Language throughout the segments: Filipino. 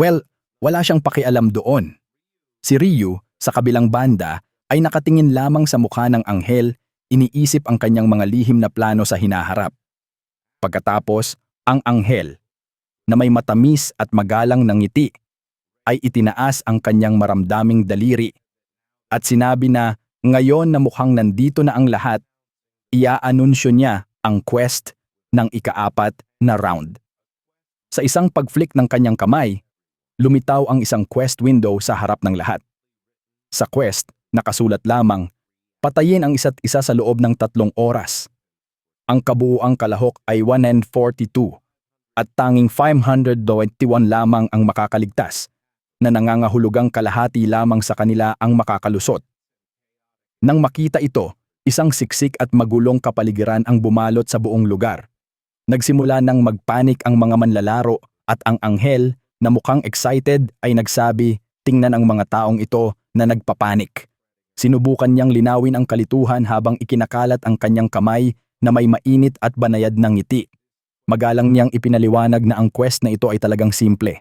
Well, wala siyang pakialam doon. Si Ryu, sa kabilang banda, ay nakatingin lamang sa mukha ng anghel, iniisip ang kanyang mga lihim na plano sa hinaharap. Pagkatapos, ang anghel, na may matamis at magalang na ngiti, ay itinaas ang kanyang maramdaming daliri at sinabi na ngayon na mukhang nandito na ang lahat, iaanunsyo niya ang quest ng ikaapat na round. Sa isang pag-flick ng kanyang kamay, lumitaw ang isang quest window sa harap ng lahat. Sa quest, nakasulat lamang, patayin ang isa't isa sa loob ng tatlong oras. Ang kabuuang kalahok ay 142 at tanging 521 lamang ang makakaligtas na nangangahulugang kalahati lamang sa kanila ang makakalusot. Nang makita ito, isang siksik at magulong kapaligiran ang bumalot sa buong lugar. Nagsimula nang magpanik ang mga manlalaro at ang anghel na mukhang excited ay nagsabi, tingnan ang mga taong ito na nagpapanik. Sinubukan niyang linawin ang kalituhan habang ikinakalat ang kanyang kamay na may mainit at banayad ng ngiti. Magalang niyang ipinaliwanag na ang quest na ito ay talagang simple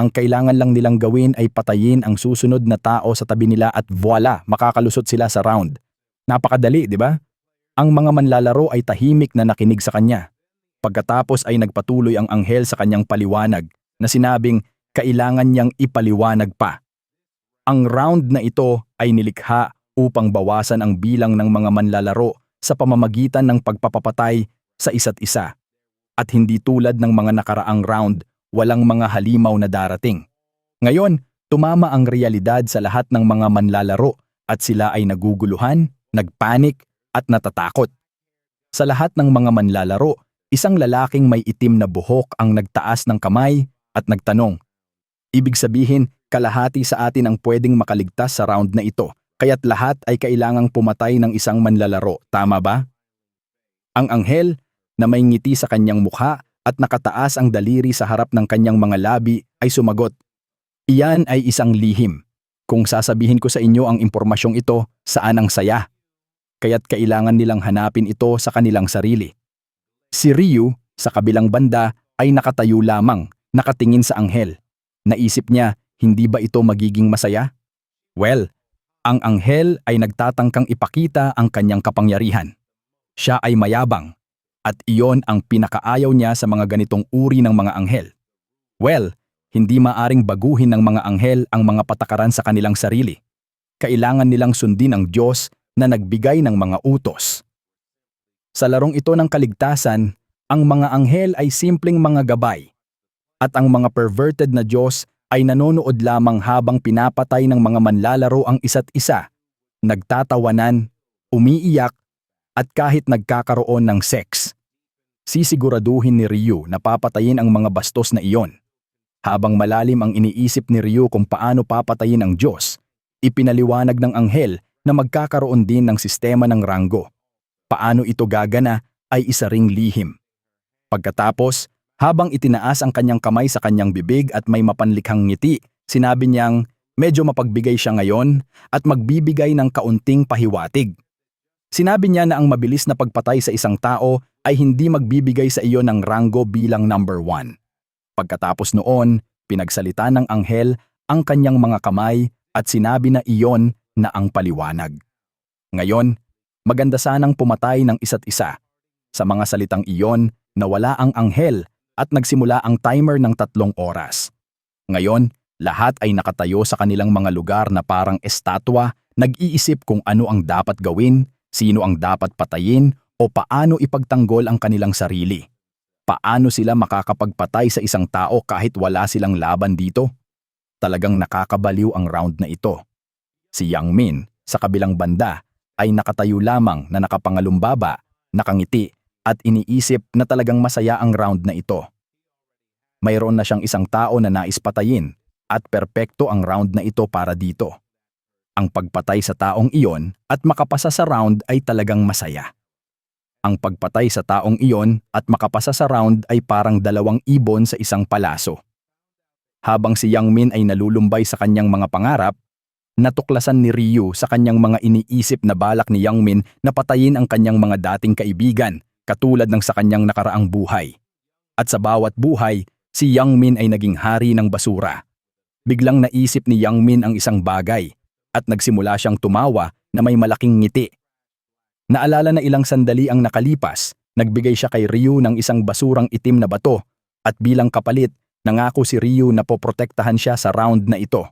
ang kailangan lang nilang gawin ay patayin ang susunod na tao sa tabi nila at voila, makakalusot sila sa round. Napakadali, di ba? Ang mga manlalaro ay tahimik na nakinig sa kanya. Pagkatapos ay nagpatuloy ang anghel sa kanyang paliwanag na sinabing kailangan niyang ipaliwanag pa. Ang round na ito ay nilikha upang bawasan ang bilang ng mga manlalaro sa pamamagitan ng pagpapapatay sa isa't isa. At hindi tulad ng mga nakaraang round walang mga halimaw na darating. Ngayon, tumama ang realidad sa lahat ng mga manlalaro at sila ay naguguluhan, nagpanik at natatakot. Sa lahat ng mga manlalaro, isang lalaking may itim na buhok ang nagtaas ng kamay at nagtanong. Ibig sabihin, kalahati sa atin ang pwedeng makaligtas sa round na ito, kaya't lahat ay kailangang pumatay ng isang manlalaro, tama ba? Ang anghel na may ngiti sa kanyang mukha at nakataas ang daliri sa harap ng kanyang mga labi ay sumagot. Iyan ay isang lihim. Kung sasabihin ko sa inyo ang impormasyong ito, saan ang saya? Kaya't kailangan nilang hanapin ito sa kanilang sarili. Si Ryu, sa kabilang banda, ay nakatayo lamang, nakatingin sa anghel. Naisip niya, hindi ba ito magiging masaya? Well, ang anghel ay nagtatangkang ipakita ang kanyang kapangyarihan. Siya ay mayabang, at iyon ang pinakaayaw niya sa mga ganitong uri ng mga anghel. Well, hindi maaring baguhin ng mga anghel ang mga patakaran sa kanilang sarili. Kailangan nilang sundin ang Diyos na nagbigay ng mga utos. Sa larong ito ng kaligtasan, ang mga anghel ay simpleng mga gabay. At ang mga perverted na Diyos ay nanonood lamang habang pinapatay ng mga manlalaro ang isa't isa, nagtatawanan, umiiyak at kahit nagkakaroon ng sex. Sisiguraduhin ni Ryu na papatayin ang mga bastos na iyon. Habang malalim ang iniisip ni Ryu kung paano papatayin ang Diyos, ipinaliwanag ng anghel na magkakaroon din ng sistema ng ranggo. Paano ito gagana ay isa ring lihim. Pagkatapos, habang itinaas ang kanyang kamay sa kanyang bibig at may mapanlikhang ngiti, sinabi niyang medyo mapagbigay siya ngayon at magbibigay ng kaunting pahiwatig. Sinabi niya na ang mabilis na pagpatay sa isang tao ay hindi magbibigay sa iyo ng ranggo bilang number one. Pagkatapos noon, pinagsalita ng anghel ang kanyang mga kamay at sinabi na iyon na ang paliwanag. Ngayon, maganda sanang pumatay ng isa't isa. Sa mga salitang iyon, nawala ang anghel at nagsimula ang timer ng tatlong oras. Ngayon, lahat ay nakatayo sa kanilang mga lugar na parang estatwa, nag-iisip kung ano ang dapat gawin sino ang dapat patayin o paano ipagtanggol ang kanilang sarili. Paano sila makakapagpatay sa isang tao kahit wala silang laban dito? Talagang nakakabaliw ang round na ito. Si Yang Min, sa kabilang banda, ay nakatayo lamang na nakapangalumbaba, nakangiti, at iniisip na talagang masaya ang round na ito. Mayroon na siyang isang tao na nais patayin at perpekto ang round na ito para dito ang pagpatay sa taong iyon at makapasa sa round ay talagang masaya. Ang pagpatay sa taong iyon at makapasa sa round ay parang dalawang ibon sa isang palaso. Habang si Yang Min ay nalulumbay sa kanyang mga pangarap, natuklasan ni Ryu sa kanyang mga iniisip na balak ni Yang Min na patayin ang kanyang mga dating kaibigan katulad ng sa kanyang nakaraang buhay. At sa bawat buhay, si Yang Min ay naging hari ng basura biglang naisip ni Yang Min ang isang bagay at nagsimula siyang tumawa na may malaking ngiti. Naalala na ilang sandali ang nakalipas, nagbigay siya kay Ryu ng isang basurang itim na bato at bilang kapalit, nangako si Ryu na poprotektahan siya sa round na ito.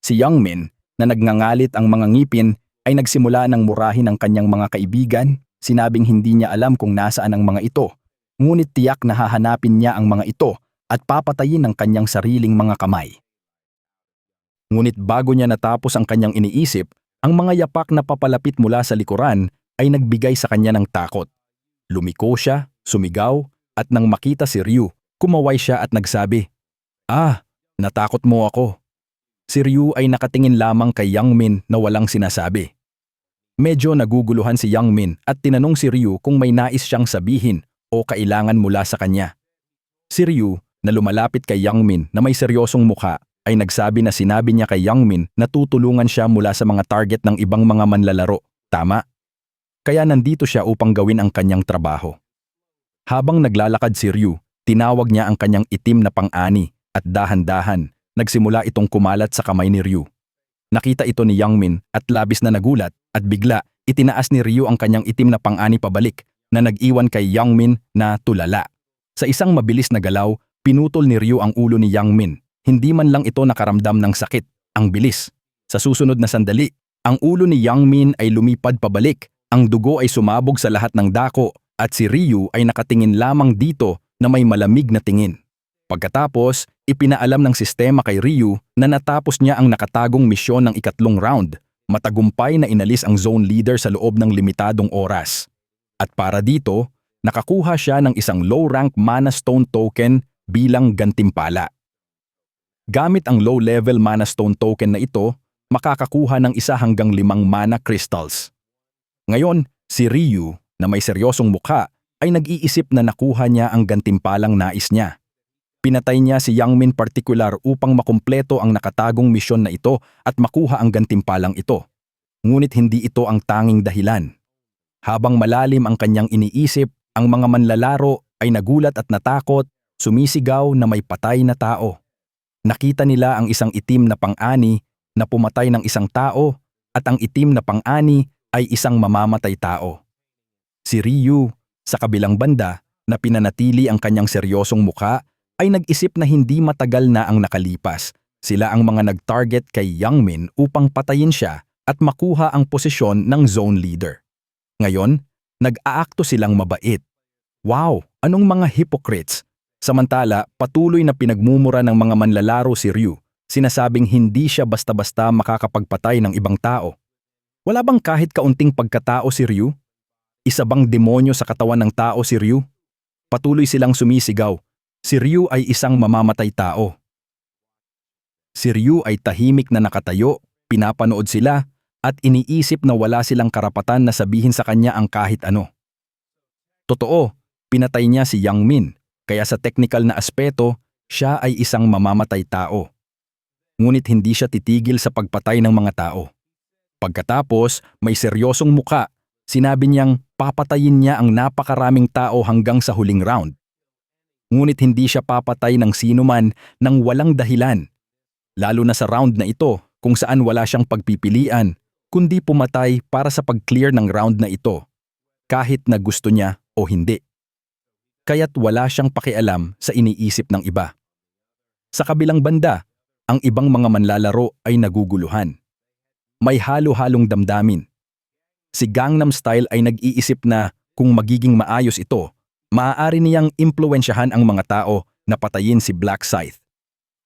Si Yang Min, na nagngangalit ang mga ngipin, ay nagsimula ng murahin ang kanyang mga kaibigan, sinabing hindi niya alam kung nasaan ang mga ito, ngunit tiyak na hahanapin niya ang mga ito at papatayin ang kanyang sariling mga kamay. Ngunit bago niya natapos ang kanyang iniisip, ang mga yapak na papalapit mula sa likuran ay nagbigay sa kanya ng takot. Lumiko siya, sumigaw, at nang makita si Ryu, kumaway siya at nagsabi, Ah, natakot mo ako. Si Ryu ay nakatingin lamang kay Yang Min na walang sinasabi. Medyo naguguluhan si Yang Min at tinanong si Ryu kung may nais siyang sabihin o kailangan mula sa kanya. Si Ryu, na lumalapit kay Yang Min na may seryosong mukha, ay nagsabi na sinabi niya kay Yang Min na tutulungan siya mula sa mga target ng ibang mga manlalaro. Tama? Kaya nandito siya upang gawin ang kanyang trabaho. Habang naglalakad si Ryu, tinawag niya ang kanyang itim na pang-ani at dahan-dahan, nagsimula itong kumalat sa kamay ni Ryu. Nakita ito ni Yang Min at labis na nagulat at bigla itinaas ni Ryu ang kanyang itim na pang-ani pabalik na nag-iwan kay Yang Min na tulala. Sa isang mabilis na galaw, pinutol ni Ryu ang ulo ni Yang Min hindi man lang ito nakaramdam ng sakit, ang bilis. Sa susunod na sandali, ang ulo ni Yang Min ay lumipad pabalik, ang dugo ay sumabog sa lahat ng dako at si Ryu ay nakatingin lamang dito na may malamig na tingin. Pagkatapos, ipinaalam ng sistema kay Ryu na natapos niya ang nakatagong misyon ng ikatlong round, matagumpay na inalis ang zone leader sa loob ng limitadong oras. At para dito, nakakuha siya ng isang low-rank mana stone token bilang gantimpala. Gamit ang low-level mana stone token na ito, makakakuha ng isa hanggang limang mana crystals. Ngayon, si Ryu, na may seryosong mukha, ay nag-iisip na nakuha niya ang gantimpalang nais niya. Pinatay niya si Yang Min particular upang makumpleto ang nakatagong misyon na ito at makuha ang gantimpalang ito. Ngunit hindi ito ang tanging dahilan. Habang malalim ang kanyang iniisip, ang mga manlalaro ay nagulat at natakot, sumisigaw na may patay na tao. Nakita nila ang isang itim na pang-ani na pumatay ng isang tao at ang itim na pang-ani ay isang mamamatay tao. Si Ryu, sa kabilang banda, na pinanatili ang kanyang seryosong mukha, ay nag-isip na hindi matagal na ang nakalipas. Sila ang mga nag-target kay Yang Min upang patayin siya at makuha ang posisyon ng zone leader. Ngayon, nag-aakto silang mabait. Wow, anong mga hypocrites Samantala, patuloy na pinagmumura ng mga manlalaro si Ryu, sinasabing hindi siya basta-basta makakapagpatay ng ibang tao. Wala bang kahit kaunting pagkatao si Ryu? Isa bang demonyo sa katawan ng tao si Ryu? Patuloy silang sumisigaw, si Ryu ay isang mamamatay tao. Si Ryu ay tahimik na nakatayo, pinapanood sila, at iniisip na wala silang karapatan na sabihin sa kanya ang kahit ano. Totoo, pinatay niya si Yang Min, kaya sa technical na aspeto, siya ay isang mamamatay tao. Ngunit hindi siya titigil sa pagpatay ng mga tao. Pagkatapos, may seryosong muka, sinabi niyang papatayin niya ang napakaraming tao hanggang sa huling round. Ngunit hindi siya papatay ng sino man nang walang dahilan. Lalo na sa round na ito kung saan wala siyang pagpipilian, kundi pumatay para sa pag-clear ng round na ito, kahit na gusto niya o hindi kaya't wala siyang pakialam sa iniisip ng iba. Sa kabilang banda, ang ibang mga manlalaro ay naguguluhan. May halo-halong damdamin. Si Gangnam Style ay nag-iisip na kung magiging maayos ito, maaari niyang impluensyahan ang mga tao na patayin si Black Scythe.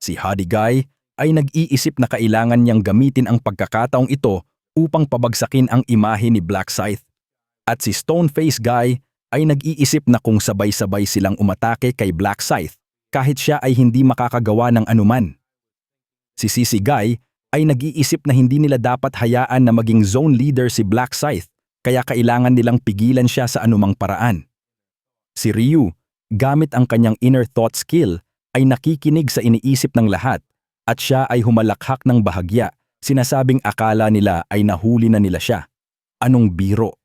Si Huddy Guy ay nag-iisip na kailangan niyang gamitin ang pagkakataong ito upang pabagsakin ang imahe ni Black Scythe. At si Stoneface Guy ay nag-iisip na kung sabay-sabay silang umatake kay Black Scythe kahit siya ay hindi makakagawa ng anuman. Si Sisi Guy ay nag-iisip na hindi nila dapat hayaan na maging zone leader si Black Scythe kaya kailangan nilang pigilan siya sa anumang paraan. Si Ryu, gamit ang kanyang inner thought skill, ay nakikinig sa iniisip ng lahat at siya ay humalakhak ng bahagya, sinasabing akala nila ay nahuli na nila siya. Anong biro?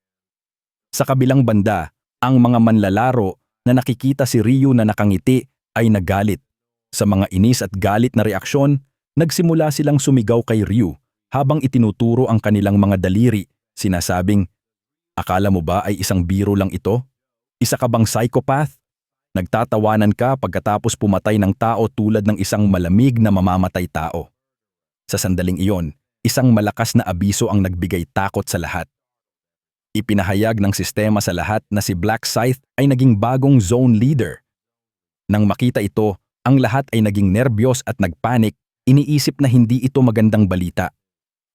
Sa kabilang banda, ang mga manlalaro na nakikita si Ryu na nakangiti ay nagalit. Sa mga inis at galit na reaksyon, nagsimula silang sumigaw kay Ryu habang itinuturo ang kanilang mga daliri, sinasabing, Akala mo ba ay isang biro lang ito? Isa ka bang psychopath? Nagtatawanan ka pagkatapos pumatay ng tao tulad ng isang malamig na mamamatay tao. Sa sandaling iyon, isang malakas na abiso ang nagbigay takot sa lahat. Ipinahayag ng sistema sa lahat na si Black Scythe ay naging bagong zone leader. Nang makita ito, ang lahat ay naging nerbiyos at nagpanik, iniisip na hindi ito magandang balita.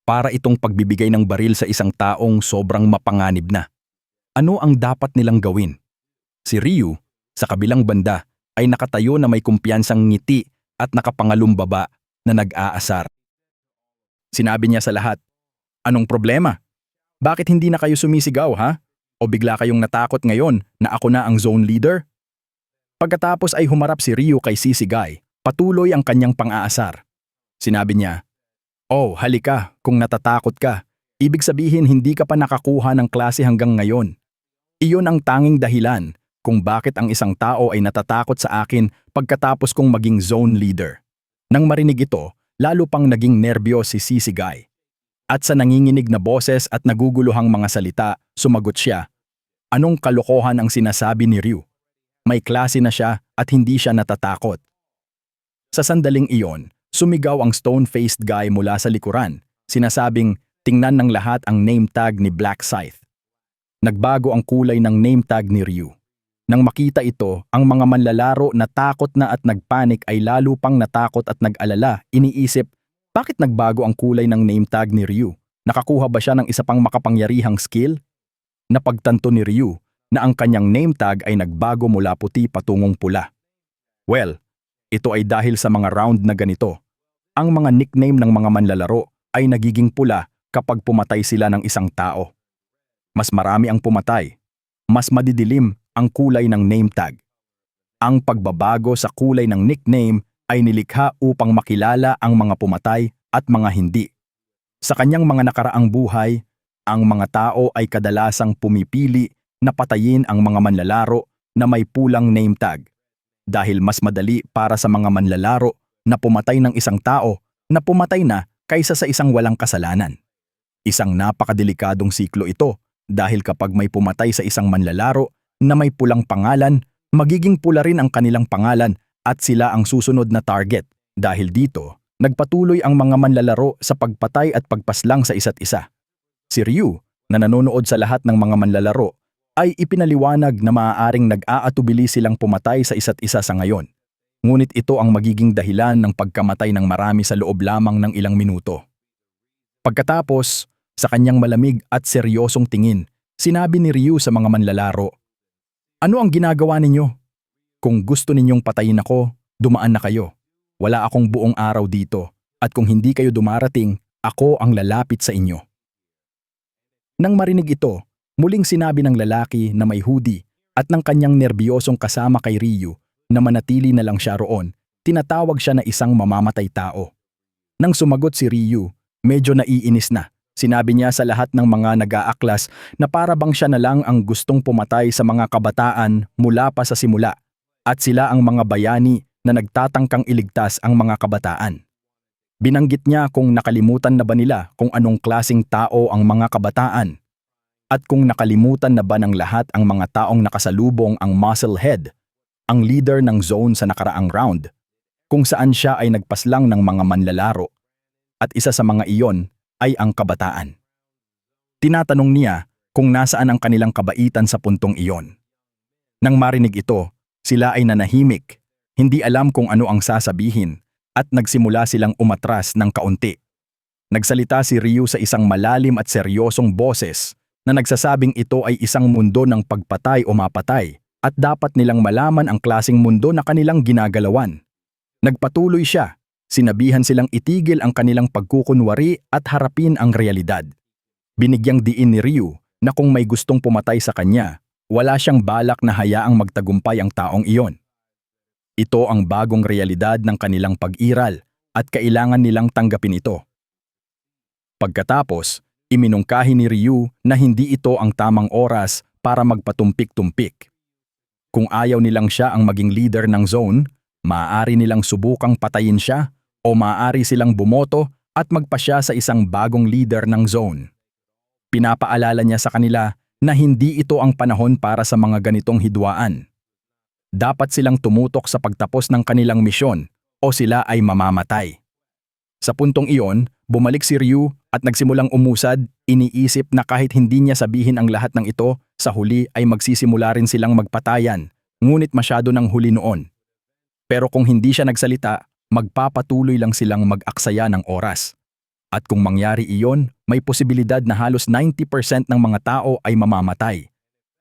Para itong pagbibigay ng baril sa isang taong sobrang mapanganib na. Ano ang dapat nilang gawin? Si Ryu, sa kabilang banda, ay nakatayo na may kumpiyansang ngiti at nakapangalumbaba na nag-aasar. Sinabi niya sa lahat, Anong problema? Bakit hindi na kayo sumisigaw ha? O bigla kayong natakot ngayon na ako na ang zone leader? Pagkatapos ay humarap si Ryu kay Sisigay, patuloy ang kanyang pang-aasar. Sinabi niya, Oh, halika, kung natatakot ka. Ibig sabihin hindi ka pa nakakuha ng klase hanggang ngayon. Iyon ang tanging dahilan kung bakit ang isang tao ay natatakot sa akin pagkatapos kong maging zone leader. Nang marinig ito, lalo pang naging nerbiyos si Sisigay. At sa nanginginig na boses at naguguluhang mga salita, sumagot siya, Anong kalokohan ang sinasabi ni Ryu? May klase na siya at hindi siya natatakot. Sa sandaling iyon, sumigaw ang stone-faced guy mula sa likuran, sinasabing tingnan ng lahat ang name tag ni Black Scythe. Nagbago ang kulay ng name tag ni Ryu. Nang makita ito, ang mga manlalaro na takot na at nagpanik ay lalo pang natakot at nag-alala, iniisip, bakit nagbago ang kulay ng name tag ni Ryu? Nakakuha ba siya ng isa pang makapangyarihang skill? Napagtanto ni Ryu na ang kanyang name tag ay nagbago mula puti patungong pula. Well, ito ay dahil sa mga round na ganito. Ang mga nickname ng mga manlalaro ay nagiging pula kapag pumatay sila ng isang tao. Mas marami ang pumatay, mas madidilim ang kulay ng name tag. Ang pagbabago sa kulay ng nickname ay nilikha upang makilala ang mga pumatay at mga hindi. Sa kanyang mga nakaraang buhay, ang mga tao ay kadalasang pumipili na patayin ang mga manlalaro na may pulang name tag dahil mas madali para sa mga manlalaro na pumatay ng isang tao na pumatay na kaysa sa isang walang kasalanan. Isang napakadelikadong siklo ito dahil kapag may pumatay sa isang manlalaro na may pulang pangalan, magiging pula rin ang kanilang pangalan at sila ang susunod na target. Dahil dito, nagpatuloy ang mga manlalaro sa pagpatay at pagpaslang sa isa't isa. Si Ryu, na nanonood sa lahat ng mga manlalaro, ay ipinaliwanag na maaaring nag-aatubili silang pumatay sa isa't isa sa ngayon. Ngunit ito ang magiging dahilan ng pagkamatay ng marami sa loob lamang ng ilang minuto. Pagkatapos, sa kanyang malamig at seryosong tingin, sinabi ni Ryu sa mga manlalaro, Ano ang ginagawa ninyo? Kung gusto ninyong patayin ako, dumaan na kayo. Wala akong buong araw dito, at kung hindi kayo dumarating, ako ang lalapit sa inyo. Nang marinig ito, muling sinabi ng lalaki na may hoodie at ng kanyang nerbiyosong kasama kay Ryu na manatili na lang siya roon, tinatawag siya na isang mamamatay tao. Nang sumagot si Ryu, medyo naiinis na. Sinabi niya sa lahat ng mga nag-aaklas na para bang siya na lang ang gustong pumatay sa mga kabataan mula pa sa simula at sila ang mga bayani na nagtatangkang iligtas ang mga kabataan. Binanggit niya kung nakalimutan na ba nila kung anong klasing tao ang mga kabataan at kung nakalimutan na ba ng lahat ang mga taong nakasalubong ang Musclehead, ang leader ng zone sa nakaraang round, kung saan siya ay nagpaslang ng mga manlalaro at isa sa mga iyon ay ang kabataan. Tinatanong niya kung nasaan ang kanilang kabaitan sa puntong iyon. Nang marinig ito, sila ay nanahimik, hindi alam kung ano ang sasabihin at nagsimula silang umatras ng kaunti. Nagsalita si Ryu sa isang malalim at seryosong boses na nagsasabing ito ay isang mundo ng pagpatay o mapatay at dapat nilang malaman ang klasing mundo na kanilang ginagalawan. Nagpatuloy siya, sinabihan silang itigil ang kanilang pagkukunwari at harapin ang realidad. Binigyang diin ni Ryu na kung may gustong pumatay sa kanya, wala siyang balak na hayaang magtagumpay ang taong iyon. Ito ang bagong realidad ng kanilang pag-iral at kailangan nilang tanggapin ito. Pagkatapos, iminungkahi ni Ryu na hindi ito ang tamang oras para magpatumpik-tumpik. Kung ayaw nilang siya ang maging leader ng zone, Maaari nilang subukang patayin siya o maaari silang bumoto at magpasya sa isang bagong leader ng zone. Pinapaalala niya sa kanila na hindi ito ang panahon para sa mga ganitong hidwaan. Dapat silang tumutok sa pagtapos ng kanilang misyon o sila ay mamamatay. Sa puntong iyon, bumalik si Ryu at nagsimulang umusad, iniisip na kahit hindi niya sabihin ang lahat ng ito, sa huli ay magsisimula rin silang magpatayan, ngunit masyado ng huli noon. Pero kung hindi siya nagsalita, magpapatuloy lang silang mag-aksaya ng oras. At kung mangyari iyon, may posibilidad na halos 90% ng mga tao ay mamamatay,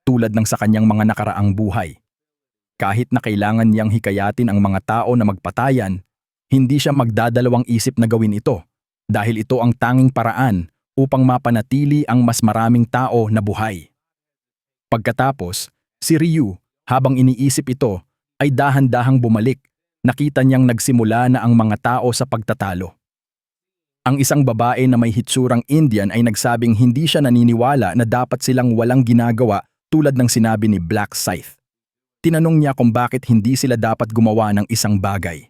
tulad ng sa kanyang mga nakaraang buhay. Kahit na kailangan niyang hikayatin ang mga tao na magpatayan, hindi siya magdadalawang isip na gawin ito dahil ito ang tanging paraan upang mapanatili ang mas maraming tao na buhay. Pagkatapos, si Ryu, habang iniisip ito, ay dahan-dahang bumalik. Nakita niyang nagsimula na ang mga tao sa pagtatalo. Ang isang babae na may hitsurang Indian ay nagsabing hindi siya naniniwala na dapat silang walang ginagawa tulad ng sinabi ni Black Scythe. Tinanong niya kung bakit hindi sila dapat gumawa ng isang bagay.